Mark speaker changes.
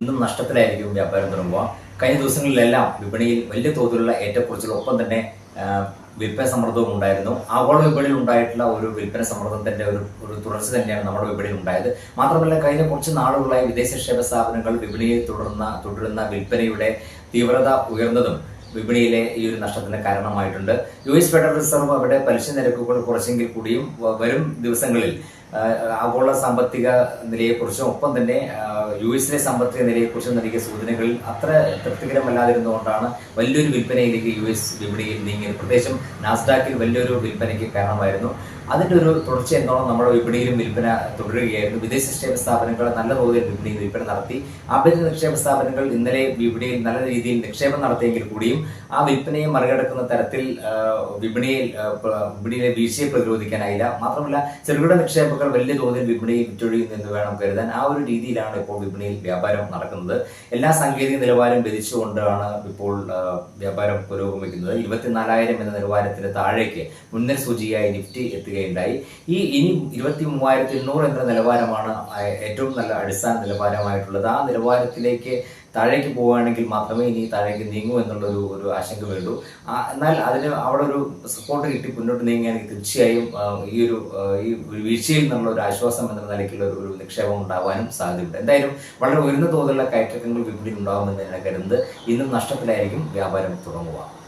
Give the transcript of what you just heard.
Speaker 1: ഇന്നും നഷ്ടത്തിലായിരിക്കും വ്യാപാരം തുടങ്ങുക കഴിഞ്ഞ ദിവസങ്ങളിലെല്ലാം വിപണിയിൽ വലിയ തോതിലുള്ള ഏറ്റക്കുറച്ചിൽ ഒപ്പം തന്നെ വിൽപ്പന സമ്മർദ്ദവും ഉണ്ടായിരുന്നു. ആഗോള വിപണിയിൽ ഉണ്ടായിട്ടുള്ള ഒരു വിൽപ്പന സമ്മർദ്ദത്തിന്റെ ഒരു ഒരു തുടർച്ച തന്നെയാണ് നമ്മുടെ വിപണിയിൽ ഉണ്ടായത്. മാത്രമല്ല കഴിഞ്ഞ കുറച്ച് നാളുകളായി വിദേശ നിക്ഷേപ സ്ഥാപനങ്ങൾ വിപണിയിൽ തുടർന്ന തുടരുന്ന വിൽപ്പനയുടെ തീവ്രത ഉയർന്നതും വിപണിയിലെ ഈ ഒരു നഷ്ടത്തിന് കാരണമായിട്ടുണ്ട്. യു എസ് ഫെഡറൽ റിസർവ് അവിടെ പലിശ നിരക്കുകൾ കുറച്ചെങ്കിൽ കൂടിയും വരും ദിവസങ്ങളിൽ ആഗോള സാമ്പത്തിക നിലയെക്കുറിച്ചും ഒപ്പം തന്നെ യു എസിലെ സാമ്പത്തിക നിലയെക്കുറിച്ചും നൽകിയ സൂചനകളിൽ അത്ര തൃപ്തികരമല്ലാതിരുന്നുകൊണ്ടാണ് വലിയൊരു വിൽപ്പനയിലേക്ക് യു എസ് വിപണിയിൽ നീങ്ങിയത്. പ്രത്യേകിച്ചും നാസ്ഡാക്കിൽ വലിയൊരു വിൽപ്പനയ്ക്ക് കാരണമായിരുന്നു. അതിന്റെ ഒരു തുടർച്ച എന്നോണം നമ്മുടെ വിപണിയിലും വിൽപ്പന തുടരുകയായിരുന്നു. വിദേശ നിക്ഷേപ സ്ഥാപനങ്ങൾ നല്ല തോതിൽ വിപണിയിൽ വിൽപ്പന നടത്തി. ആഭ്യന്തര നിക്ഷേപ സ്ഥാപനങ്ങൾ ഇന്നലെ വിപണിയിൽ നല്ല രീതിയിൽ നിക്ഷേപം നടത്തിയെങ്കിൽ കൂടിയും ആ വിൽപ്പനയെ മറികടക്കുന്ന തരത്തിൽ വിപണിയിൽ വിപണിയിലെ വീഴ്ചയെ പ്രതിരോധിക്കാനായില്ല. മാത്രമല്ല ചെറുകിട നിക്ഷേപങ്ങൾ വലിയ തോതിൽ വിപണിയിൽ വിറ്റൊഴിയുന്നു എന്ന് വേണം കരുതാൻ. ആ ഒരു രീതിയിലാണ് ഇപ്പോൾ വിപണിയിൽ വ്യാപാരം നടക്കുന്നത്. എല്ലാ സാങ്കേതിക നിലവാരം ഭരിച്ചുകൊണ്ടാണ് ഇപ്പോൾ വ്യാപാരം പുരോഗമിക്കുന്നത്. ഇരുപത്തിനാലായിരം എന്ന നിലവാരത്തിന് താഴേക്ക് മുൻനിര സൂചിയായി നിഫ്റ്റി എത്തുകയുണ്ടായി. ഈ ഇനി ഇരുപത്തി മൂവായിരത്തി എണ്ണൂറ് എന്ന നിലവാരമാണ് ഏറ്റവും നല്ല അടിസ്ഥാന നിലവാരമായിട്ടുള്ളത്. ആ നിലവാരത്തിലേക്ക് താഴേക്ക് പോവുകയാണെങ്കിൽ മാത്രമേ ഇനി താഴേക്ക് നീങ്ങൂ എന്നുള്ളൊരു ഒരു ആശങ്ക വേണ്ടൂ. എന്നാൽ അതിന് അവിടെ ഒരു സപ്പോർട്ട് കിട്ടി മുന്നോട്ട് നീങ്ങുകയാണെങ്കിൽ തീർച്ചയായും ഈ ഒരു ഈ വീഴ്ചയിൽ നമ്മളൊരു ആശ്വാസം എന്ന നിലയ്ക്കുള്ള ഒരു- ഒരു നിക്ഷേപം ഉണ്ടാവാനും സാധ്യതയുണ്ട്. എന്തായാലും വളരെ ഉയർന്ന തോതിലുള്ള കയറ്റക്കങ്ങൾ വിപണിയിൽ ഉണ്ടാകുമെന്ന് ഞാൻ കരുതുന്നത് ഇന്നും നഷ്ടത്തിലായിരിക്കും വ്യാപാരം തുടങ്ങുക.